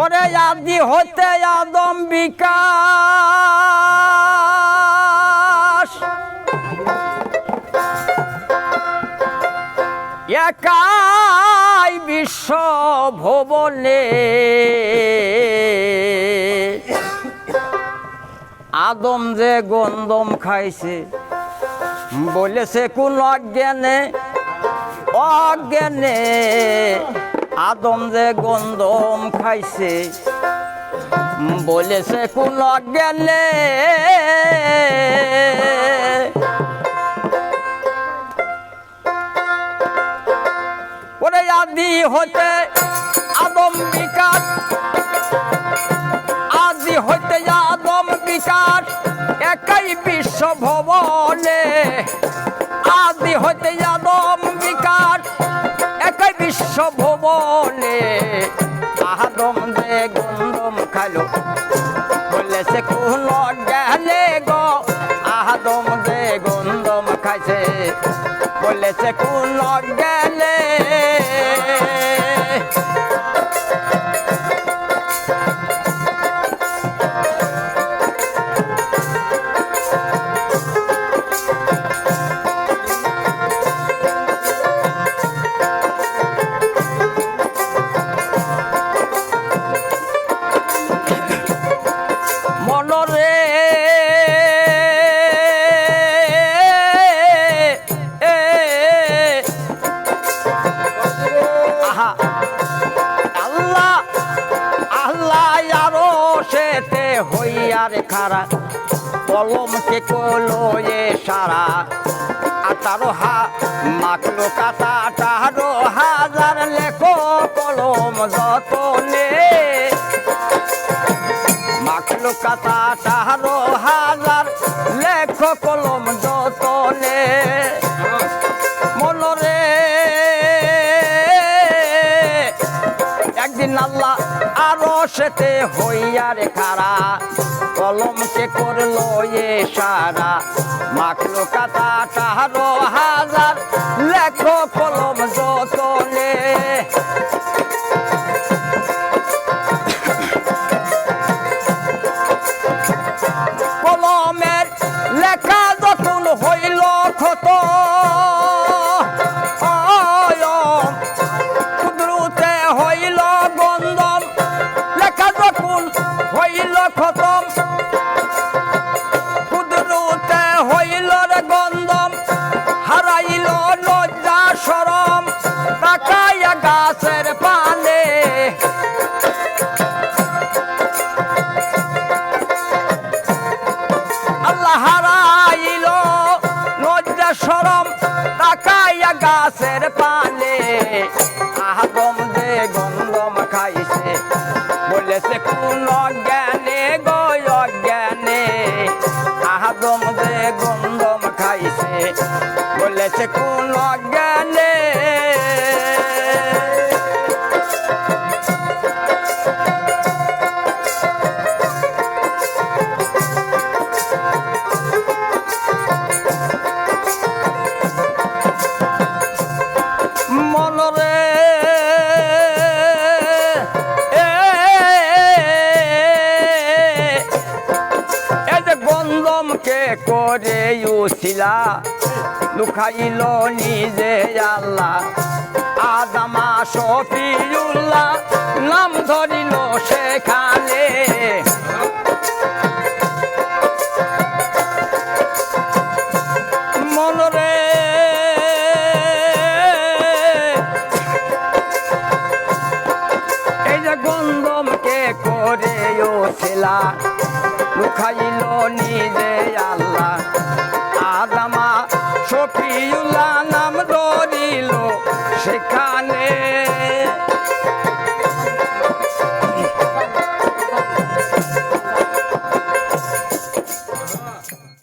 ওরে আদি হতে আদম বিকাশ। একাই বিশ্ব ভবনে। আদম যে গন্দম খাইছে, বলেছে কোন অজ্ঞানে অজ্ঞানে। আদম যে গন্দম খাইছে বলেছে কোন ওরে আদি হতে আদম বিকাশ আদি হইতে আদম বিকাশ একাই বিশ্ব ভবনে। আদি হইতে ভবনে দে গন্দম খালো বলেছে কোন গেলে গো? আদম দে গন্দম খাইছে বলেছে কোন গেলে মনরে। আহা। আল্লাহ আল্লাহ আরও সেতে হইয়ার খারা। কলমকে কলো এ সারা। আঠারো হা মাকলো কাটা হাজার লেখো কলম যতনে। কাতা হাজার লেখ কলম যতনে। মনরে একদিন আল্লাহ আরও সেতে হইয়ার খারা। কলমকে করল এ সারা। মাখলো কাতা আঠারো হাজার লেখ কলম যতনে কলমের তাকাইয়া গাছের পালে আহগম যে গন্ধম খাইছে করে উছিলা লুকাইল নিজে আল্লাহ। আদামা শফিউল্লাহ নাম ধরিল সেখানে। মনরে এই যে লুকাইল নিজে আল্লাহ। শফিউল্লাহ নাম